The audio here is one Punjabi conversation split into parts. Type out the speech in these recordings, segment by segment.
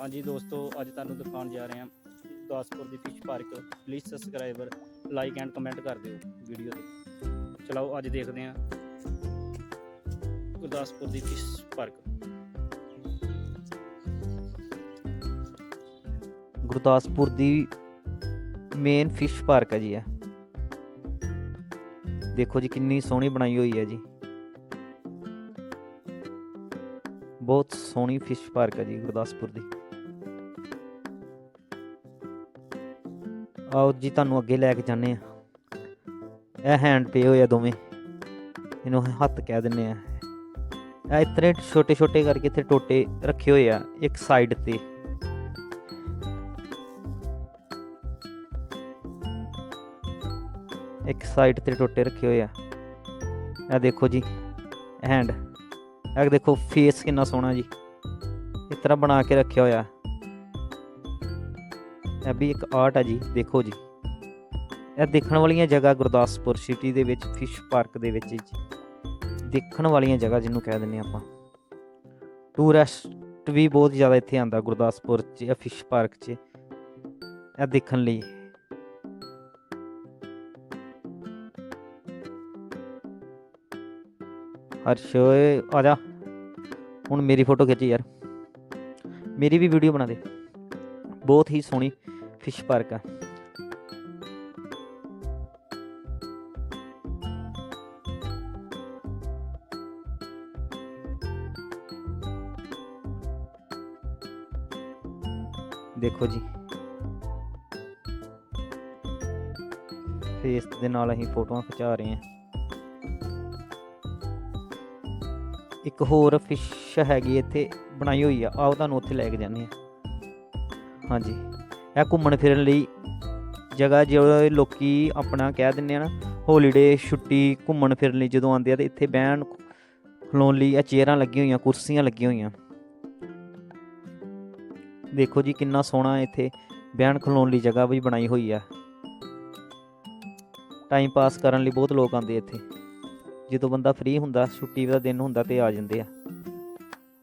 ਹਾਂਜੀ ਦੋਸਤੋ, ਅੱਜ ਤੁਹਾਨੂੰ ਦਿਖਾਉਣ ਜਾ ਰਹੇ ਹਾਂ ਗੁਰਦਾਸਪੁਰ ਦੀ fish park please subscriber like and comment ਕਰ ਦਿਓ ਵੀਡੀਓ ਤੇ। ਚਲੋ, ਅੱਜ ਦੇਖਦੇ ਹਾਂ ਗੁਰਦਾਸਪੁਰ ਦੀ ਫਿਸ਼ ਪਾਰਕ ਗੁਰਦਾਸਪੁਰ ਦੀ ਮੇਨ ਫਿਸ਼ ਪਾਰਕ ਹੈ ਜੀ ਇਹ। ਦੇਖੋ ਜੀ, ਕਿੰਨੀ ਸੋਹਣੀ ਬਣਾਈ ਹੋਈ ਹੈ ਜੀ। ਬਹੁਤ ਸੋਹਣੀ ਫਿਸ਼ ਪਾਰਕ ਹੈ ਜੀ ਗੁਰਦਾਸਪੁਰ ਦੀ। ਆਓ ਜੀ, ਤੁਹਾਨੂੰ ਅੱਗੇ ਲੈ ਕੇ ਜਾਂਦੇ ਆ ਇਹ ਹੈਂਡ ਪੇ ਹੋਏ ਆ ਦੋਵੇਂ। ਇਹਨੂੰ ਹੱਥ ਕਹਿ ਦਿੰਨੇ ਆ ਇਹ ਇਤਨੇ ਛੋਟੇ ਛੋਟੇ ਕਰਕੇ ਇੱਥੇ ਟੋਟੇ ਰੱਖੇ ਹੋਏ ਆ, ਇੱਕ ਸਾਈਡ ਤੇ। ਇੱਕ ਸਾਈਡ ਤੇ ਟੋਟੇ ਰੱਖੇ ਹੋਏ ਆ। ਇਹ ਦੇਖੋ ਜੀ ਹੈਂਡ ਇਹ ਦੇਖੋ ਫੇਸ ਕਿੰਨਾ ਸੋਹਣਾ ਜੀ। ਇਸ ਤਰ੍ਹਾਂ ਬਣਾ ਕੇ ਰੱਖਿਆ ਹੋਇਆ। ਇਹ ਵੀ ਇੱਕ ਆਰਟ ਹੈ ਜੀ, ਦੇਖੋ ਜੀ। ਇਹ ਦੇਖਣ ਵਾਲੀਆਂ ਜਗ੍ਹਾ ਗੁਰਦਾਸਪੁਰ ਸਿਟੀ ਦੇ ਵਿੱਚ ਫਿਸ਼ ਪਾਰਕ ਦੇ ਵਿੱਚ ਜੀ। ਦੇਖਣ ਵਾਲੀਆਂ ਜਗ੍ਹਾ ਜਿਹਨੂੰ ਕਹਿ ਦਿੰਦੇ ਆਪਾਂ। ਟੂਰਿਸਟ ਵੀ ਬਹੁਤ ਜ਼ਿਆਦਾ ਇੱਥੇ ਆਂਦਾ ਗੁਰਦਾਸਪੁਰ ਚ ਜਾਂ ਫਿਸ਼ ਪਾਰਕ 'ਚ। ਇਹ ਦੇਖਣ ਲਈ। ਹਰਸ਼, ਓਏ, ਆ ਜਾ। ਹੁਣ ਮੇਰੀ ਫੋਟੋ ਖਿੱਚ ਯਾਰ। ਮੇਰੀ ਵੀ ਵੀਡੀਓ ਬਣਾ ਦੇ। ਬਹੁਤ ਹੀ ਸੋਹਣੀ। ਫਿਸ਼ ਪਾਰਕ ਆ। ਦੇਖੋ ਜੀ। ਫੇਸ ਦੇ ਨਾਲ ਅਸੀਂ ਫੋਟੋਆਂ ਖਿਚਾ ਰਹੇ ਹਾਂ। ਇੱਕ ਹੋਰ ਫਿਸ਼ ਹੈਗੀ ਇੱਥੇ, ਬਣਾਈ ਹੋਈ ਆ। ਆਓ ਤੁਹਾਨੂੰ ਉੱਥੇ ਲੈ ਕੇ ਜਾਂਦੇ ਹਾਂ। ਹਾਂਜੀ। ਇਹ ਘੁੰਮਣ ਫਿਰਨ ਲਈ ਜਗ੍ਹਾ ਜਿਹੜੇ ਲੋਕੀ ਆਪਣਾ ਕਹਿ ਦਿੰਦੇ ਆ ਨਾ ਹੌਲੀਡੇ ਛੁੱਟੀ, ਘੁੰਮਣ ਫਿਰਨ ਲਈ ਜਦੋਂ ਆਉਂਦੇ ਆ ਤੇ ਇੱਥੇ ਬਹਿਣ, ਖਲੋਣ ਲਈ ਇਹ ਚੇਅਰਾਂ ਲੱਗੀਆਂ ਹੋਈਆਂ, ਕੁਰਸੀਆਂ ਲੱਗੀਆਂ ਹੋਈਆਂ। ਦੇਖੋ ਜੀ ਕਿੰਨਾ ਸੋਹਣਾ ਇੱਥੇ ਬਹਿਣ, ਖਲੋਣ ਲਈ ਜਗ੍ਹਾ ਵੀ ਬਣਾਈ ਹੋਈ ਆ। ਟਾਈਮ ਪਾਸ ਕਰਨ ਲਈ ਬਹੁਤ ਲੋਕ ਆਉਂਦੇ ਇੱਥੇ। ਜਦੋਂ ਬੰਦਾ ਫ੍ਰੀ ਹੁੰਦਾ, ਛੁੱਟੀ ਦਾ ਦਿਨ ਹੁੰਦਾ ਤੇ ਆ ਜਾਂਦੇ ਆ।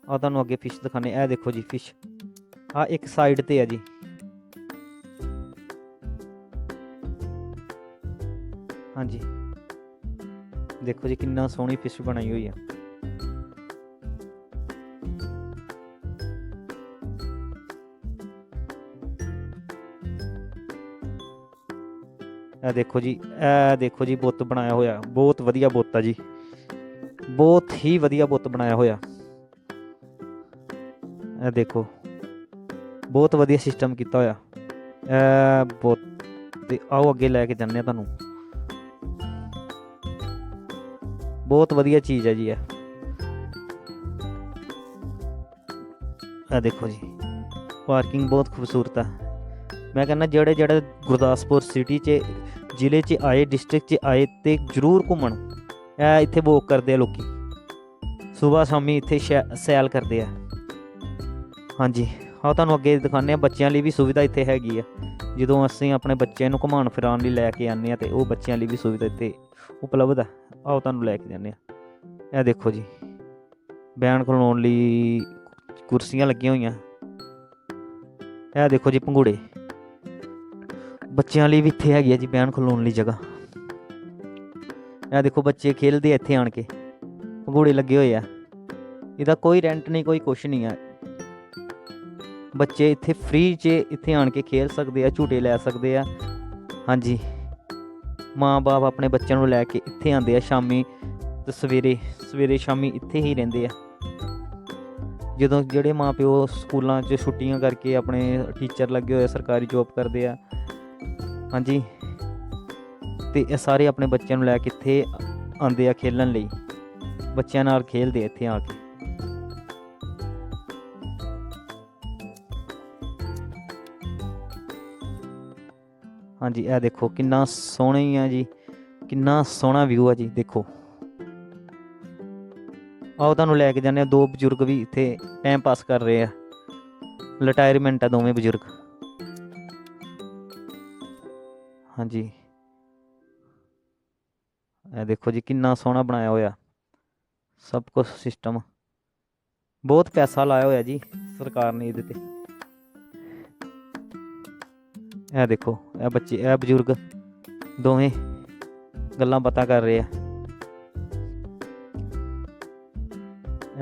ਆ ਤੁਹਾਨੂੰ ਅੱਗੇ ਫਿਸ਼ ਦਿਖਾਣੇ ਇਹ ਦੇਖੋ ਜੀ ਫਿਸ਼ ਆ ਇੱਕ ਸਾਈਡ ਤੇ ਆ ਜੀ। ਹਾਂਜੀ। ਦੇਖੋ ਜੀ ਕਿੰਨਾ ਸੋਹਣੀ ਫਿਸ਼ ਬਣਾਈ ਹੋਈ ਆ। ਇਹ ਦੇਖੋ ਜੀ, ਇਹ ਦੇਖੋ ਜੀ ਬੁੱਤ ਬਣਾਇਆ ਹੋਇਆ। ਬਹੁਤ ਵਧੀਆ ਬੁੱਤ ਆ ਜੀ। ਬਹੁਤ ਹੀ ਵਧੀਆ ਬੁੱਤ ਬਣਾਇਆ ਹੋਇਆ। ਇਹ ਦੇਖੋ, ਬਹੁਤ ਵਧੀਆ ਸਿਸਟਮ ਕੀਤਾ ਹੋਇਆ। ਇਹ ਬੁੱਤ ਤੇ ਆਓ ਅੱਗੇ ਲੈ ਕੇ ਜਾਂਦੇ ਆ ਤੁਹਾਨੂੰ। ਬਹੁਤ ਵਧੀਆ ਚੀਜ਼ ਹੈ ਜੀ ਇਹ। ਇਹ ਦੇਖੋ ਜੀ, ਪਾਰਕਿੰਗ ਬਹੁਤ ਖੂਬਸੂਰਤ ਆ। ਮੈਂ ਕਹਿੰਦਾ ਜਿਹੜੇ ਜਿਹੜੇ ਗੁਰਦਾਸਪੁਰ ਸਿਟੀ 'ਚ, ਜ਼ਿਲ੍ਹੇ 'ਚ ਆਏ ਡਿਸਟ੍ਰਿਕਟ 'ਚ ਆਏ ਤੇ ਜ਼ਰੂਰ ਘੁੰਮਣ। ਇਹ ਇੱਥੇ ਵੋਕ ਕਰਦੇ ਆ ਲੋਕੀ। ਸਵੇਰ ਸ਼ਾਮੀ ਇੱਥੇ ਸ਼ੈ- ਸੈਲ ਕਰਦੇ ਆ। ਹਾਂਜੀ। ਆਹ ਤੁਹਾਨੂੰ ਅੱਗੇ ਦਿਖਾਉਂਦੇ ਆ ਬੱਚਿਆਂ ਲਈ ਵੀ ਸੁਵਿਧਾ ਇੱਥੇ ਹੈਗੀ ਆ। ਜਦੋਂ ਅਸੀਂ ਆਪਣੇ ਬੱਚਿਆਂ ਨੂੰ ਘੁਮਾਉਣ ਫਿਰਾਉਣ ਲਈ ਲੈ ਕੇ ਆਉਂਦੇ ਆ ਤੇ ਉਹ ਬੱਚਿਆਂ ਲਈ ਵੀ ਸੁਵਿਧਾ ਇੱਥੇ ਉਪਲਬਧ ਆ। ਆਓ, ਤੁਹਾਨੂੰ ਲੈ ਕੇ ਜਾਂਦੇ ਆ ਇਹ ਦੇਖੋ ਜੀ ਬੈਣ ਖਲੋਣ ਲਈ ਕੁਰਸੀਆਂ ਲੱਗੀਆਂ ਹੋਈਆਂ। ਇਹ ਦੇਖੋ ਜੀ ਪੰਘੂੜੇ। ਬੱਚਿਆਂ ਲਈ ਵੀ ਇੱਥੇ ਹੈਗੀ ਆ ਜੀ ਬੈਣ ਖਲੋਣ ਲਈ ਜਗ੍ਹਾ। ਇਹ ਦੇਖੋ ਬੱਚੇ ਖੇਲਦੇ ਆ ਇੱਥੇ ਆਣ ਕੇ। ਪੰਘੂੜੇ ਲੱਗੇ ਹੋਏ ਆ। ਇਹਦਾ ਕੋਈ ਰੈਂਟ ਨਹੀਂ, ਕੋਈ ਕੁਛ ਨਹੀਂ ਆ। ਬੱਚੇ ਇੱਥੇ ਫ੍ਰੀ 'ਚ ਇੱਥੇ ਆਣ ਕੇ ਖੇਲ ਸਕਦੇ ਆ ਝੂਟੇ ਲੈ ਸਕਦੇ ਆ। ਹਾਂਜੀ। ਮਾਂ-ਬਾਪ ਆਪਣੇ ਬੱਚਿਆਂ ਨੂੰ ਲੈ ਕੇ ਇੱਥੇ ਆਉਂਦੇ ਆ ਸ਼ਾਮੀ ਤੇ ਸਵੇਰੇ ਸਵੇਰੇ ਸ਼ਾਮੀ ਇੱਥੇ ਹੀ ਰਹਿੰਦੇ ਆ। ਜਦੋਂ ਜਿਹੜੇ ਮਾਪਿਓ ਸਕੂਲਾਂ 'ਚ ਛੁੱਟੀਆਂ ਕਰਕੇ ਆਪਣੇ ਟੀਚਰ ਲੱਗੇ ਹੋਏ ਆ, ਸਰਕਾਰੀ ਜੋਬ ਕਰਦੇ ਆ ਹਾਂਜੀ। ਤੇ ਇਹ ਸਾਰੇ ਆਪਣੇ ਬੱਚਿਆਂ ਨੂੰ ਲੈ ਕੇ ਇੱਥੇ ਆਉਂਦੇ ਆ ਖੇਲਣ ਲਈ। ਬੱਚਿਆਂ ਨਾਲ ਖੇਲਦੇ ਇੱਥੇ ਆ ਕੇ। ਹਾਂਜੀ, ਇਹ ਦੇਖੋ ਕਿੰਨਾ ਸੋਹਣੀ ਆ ਜੀ। ਕਿੰਨਾ ਸੋਹਣਾ ਵਿਊ ਆ ਜੀ, ਦੇਖੋ। ਆਓ ਤੁਹਾਨੂੰ ਲੈ ਕੇ ਜਾਂਦੇ ਆ ਦੋ ਬਜ਼ੁਰਗ ਵੀ ਇੱਥੇ ਟਾਈਮ ਪਾਸ ਕਰ ਰਹੇ ਆ। ਰਿਟਾਇਰਮੈਂਟ ਆ ਦੋਵੇਂ ਬਜ਼ੁਰਗ। ਹਾਂਜੀ। ਇਹ ਦੇਖੋ ਜੀ, ਕਿੰਨਾ ਸੋਹਣਾ ਬਣਾਇਆ ਹੋਇਆ। ਸਭ ਕੁਝ ਸਿਸਟਮ ਬਹੁਤ ਪੈਸਾ ਲਾਇਆ ਹੋਇਆ ਜੀ ਸਰਕਾਰ ਨੇ ਇਹਦੇ ਤੇ। ਇਹ ਦੇਖੋ, ਇਹ ਬੱਚੇ, ਇਹ ਬਜ਼ੁਰਗ ਦੋਵੇਂ ਗੱਲਾਂ ਬਾਤਾਂ ਕਰ ਰਹੇ ਆ।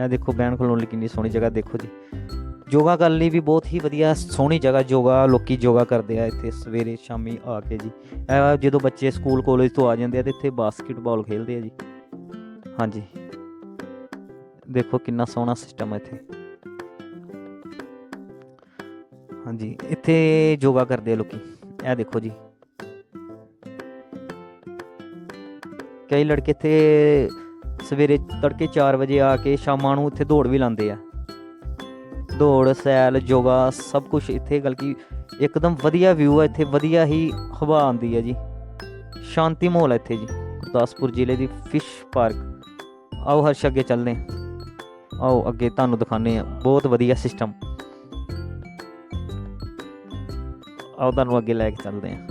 ਇਹ ਦੇਖੋ ਬੈਣ ਖਲੋਣ ਲਈ ਕਿੰਨੀ ਸੋਹਣੀ ਜਗ੍ਹਾ ਦੇਖੋ ਜੀ। ਯੋਗਾ ਕਰਨ ਲਈ ਵੀ ਬਹੁਤ ਹੀ ਵਧੀਆ ਸੋਹਣੀ ਜਗ੍ਹਾ ਯੋਗਾ, ਲੋਕੀ ਯੋਗਾ ਕਰਦੇ ਆ ਇੱਥੇ ਸਵੇਰੇ, ਸ਼ਾਮੀ ਆ ਕੇ ਜੀ। ਇਹ ਜਦੋਂ ਬੱਚੇ ਸਕੂਲ, ਕਾਲਜ ਤੋਂ ਆ ਜਾਂਦੇ ਆ ਤੇ ਇੱਥੇ ਬਾਸਕਟਬਾਲ ਖੇਡਦੇ ਆ ਜੀ। ਹਾਂਜੀ। ਦੇਖੋ ਕਿੰਨਾ ਸੋਹਣਾ ਸਿਸਟਮ ਹੈ ਇੱਥੇ। ਹਾਂਜੀ, ਇੱਥੇ ਯੋਗਾ ਕਰਦੇ ਆ ਲੋਕੀ। ਇਹ ਦੇਖੋ ਜੀ। ਕਈ ਲੜਕੇ ਇੱਥੇ ਸਵੇਰੇ ਤੜਕੇ 4 ਵਜੇ ਆ ਕੇ ਸ਼ਾਮਾਂ ਨੂੰ ਇੱਥੇ ਦੌੜ ਵੀ ਲਾਉਂਦੇ ਆ। ਦੌੜ ਸੈਲ ਯੋਗਾ, ਸਭ ਕੁਝ ਇੱਥੇ ਬਲਕਿ ਇੱਕਦਮ ਵਧੀਆ ਵਿਊ ਹੈ ਇੱਥੇ ਵਧੀਆ ਹੀ ਹਵਾ ਆਉਂਦੀ ਹੈ ਜੀ। ਸ਼ਾਂਤੀ ਮਾਹੌਲ ਹੈ ਇੱਥੇ ਜੀ। ਗੁਰਦਾਸਪੁਰ ਜ਼ਿਲ੍ਹੇ ਦੀ ਫਿਸ਼ ਪਾਰਕ। ਆਓ ਹਰਸ਼ ਅੱਗੇ ਚੱਲਦੇ ਆਓ, ਅੱਗੇ ਤੁਹਾਨੂੰ ਦਿਖਾਉਂਦੇ ਆ ਬਹੁਤ ਵਧੀਆ ਸਿਸਟਮ ਆਓ ਤੁਹਾਨੂੰ ਅੱਗੇ ਲੈ ਕੇ ਚੱਲਦੇ ਹਾਂ।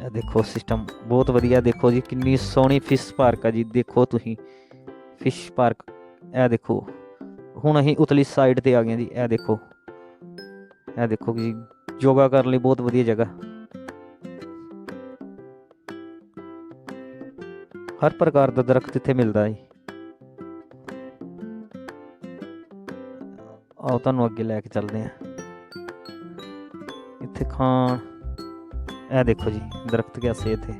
ਇਹ ਦੇਖੋ ਸਿਸਟਮ ਬਹੁਤ ਵਧੀਆ, ਦੇਖੋ ਜੀ ਕਿੰਨੀ ਸੋਹਣੀ ਫਿਸ਼ ਪਾਰਕ ਆ ਜੀ, ਦੇਖੋ ਤੁਸੀਂ ਫਿਸ਼ ਪਾਰਕ ਇਹ ਦੇਖੋ, ਹੁਣ ਅਸੀਂ ਉਤਲੀ ਸਾਈਡ ਤੇ ਆ ਗਏ ਜੀ, ਇਹ ਦੇਖੋ। ਇਹ ਦੇਖੋ ਜੀ, ਯੋਗਾ ਕਰਨ ਲਈ ਬਹੁਤ ਵਧੀਆ ਜਗ੍ਹਾ। ਹਰ ਪ੍ਰਕਾਰ ਦਾ ਦਰਖਤ ਇੱਥੇ ਮਿਲਦਾ ਹੈ ਆਓ ਤੁਹਾਨੂੰ ਅੱਗੇ ਲੈ ਕੇ ਚੱਲਦੇ ਹਾਂ। ਖਾਣ। ਇਹ ਦੇਖੋ ਜੀ, ਦਰਖਤ ਕਿਆਸੇ ਇੱਥੇ।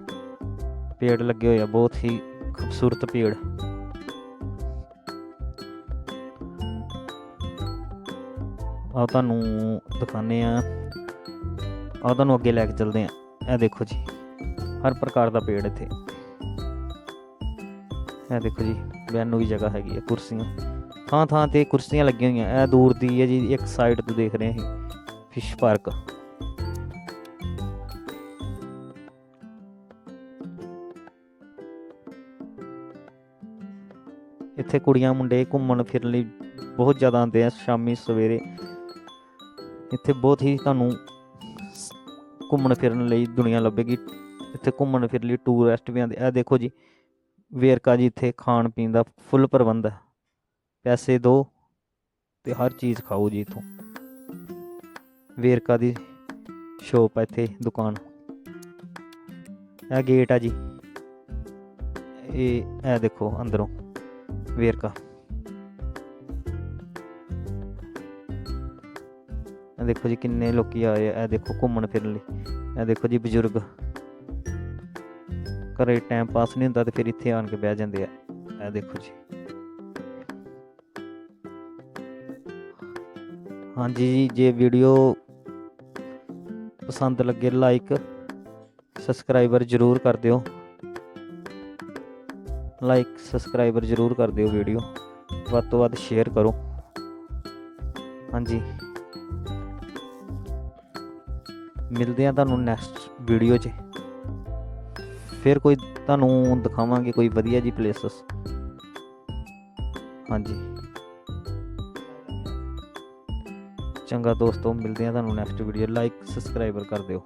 ਪੇੜ ਲੱਗੇ ਹੋਏ ਆ, ਬਹੁਤ ਹੀ ਖੂਬਸੂਰਤ ਪੇੜ। ਆਓ ਤੁਹਾਨੂੰ ਦਿਖਾਉਂਦੇ ਆ ਆਓ ਤੁਹਾਨੂੰ ਅੱਗੇ ਲੈ ਕੇ ਚੱਲਦੇ ਆ ਇਹ ਦੇਖੋ ਜੀ, ਹਰ ਪ੍ਰਕਾਰ ਦਾ ਪੇੜ ਇੱਥੇ। ਇਹ ਦੇਖੋ ਜੀ ਬੈਠਣ ਨੂੰ ਜਗ੍ਹਾ ਹੈਗੀ ਹੈ ਕੁਰਸੀਆਂ। ਥਾਂ ਥਾਂ ਤੇ ਕੁਰਸੀਆਂ ਲੱਗੀਆਂ ਹੋਈਆਂ। ਇਹ ਦੂਰ ਦੀ ਹੈ ਜੀ, ਇੱਕ ਸਾਈਡ ਤੋਂ ਦੇਖ ਰਹੇ ਹਾਂ ਫਿਸ਼ ਪਾਰਕ ਇੱਥੇ ਕੁੜੀਆਂ ਮੁੰਡੇ ਘੁੰਮਣ ਫਿਰਨ ਲਈ ਬਹੁਤ ਜ਼ਿਆਦਾ ਆਉਂਦੇ ਆ ਸ਼ਾਮੀ ਸਵੇਰੇ। ਇੱਥੇ ਬਹੁਤ ਹੀ ਤੁਹਾਨੂੰ ਘੁੰਮਣ ਫਿਰਨ ਲਈ ਦੁਨੀਆ ਲੱਭੇਗੀ। ਇੱਥੇ ਘੁੰਮਣ ਫਿਰਨ ਲਈ ਟੂਰਿਸਟ ਵੀ ਆਉਂਦੇ। ਆ ਦੇਖੋ ਜੀ, ਵੇਰਕਾ ਜੀ ਇੱਥੇ ਖਾਣ ਪੀਣ ਦਾ ਫੁੱਲ ਪ੍ਰਬੰਧ ਹੈ। ਪੈਸੇ ਦਿਓ ਤੇ ਹਰ ਚੀਜ਼ ਖਾਓ ਜੀ ਇਥੋਂ। ਵੇਰਕਾ ਦੀ ਸ਼ੋਪ ਹੈ ਇੱਥੇ, ਦੁਕਾਨ। ਇਹ ਗੇਟ ਆ ਜੀ। ਇਹ ਇਹ ਦੇਖੋ ਅੰਦਰੋਂ। ਵੇਰਕਾ ਇਹ ਦੇਖੋ ਜੀ ਕਿੰਨੇ ਲੋਕੀ ਆਏ ਆ। ਇਹ ਦੇਖੋ ਘੁੰਮਣ ਫਿਰਨ ਲਈ। ਇਹ ਦੇਖੋ ਜੀ ਬਜ਼ੁਰਗ। ਘਰੇ ਟਾਈਮ ਪਾਸ ਨਹੀਂ ਹੁੰਦਾ ਤੇ ਫਿਰ ਇੱਥੇ ਆਣ ਕੇ ਬਹਿ ਜਾਂਦੇ ਆ। ਇਹ ਦੇਖੋ ਜੀ। ਹਾਂਜੀ ਜੀ, ਜੇ ਵੀਡੀਓ ਪਸੰਦ ਲੱਗੇ ਲਾਈਕ ਸਬਸਕ੍ਰਾਈਬਰ ਜਰੂਰ ਕਰ ਦਿਓ। ਲਾਈਕ ਸਬਸਕ੍ਰਾਈਬਰ ਜਰੂਰ ਕਰ ਦਿਓ ਵੀਡੀਓ ਵੱਧ ਤੋਂ ਵੱਧ ਸ਼ੇਅਰ ਕਰੋ। ਹਾਂਜੀ। ਮਿਲਦੇ ਆ ਤੁਹਾਨੂੰ ਨੈਕਸਟ ਵੀਡੀਓ 'ਚ। ਫਿਰ ਕੋਈ ਤੁਹਾਨੂੰ ਦਿਖਾਵਾਂਗੇ ਕੋਈ ਵਧੀਆ ਜੀ ਪਲੇਸਸ ਹਾਂਜੀ। ਚੰਗਾ ਦੋਸਤੋ, ਮਿਲਦੇ ਆ ਤੁਹਾਨੂੰ ਨੈਕਸਟ ਵੀਡੀਓ ਲਾਈਕ ਸਬਸਕ੍ਰਾਈਬਰ ਕਰ ਦਿਓ।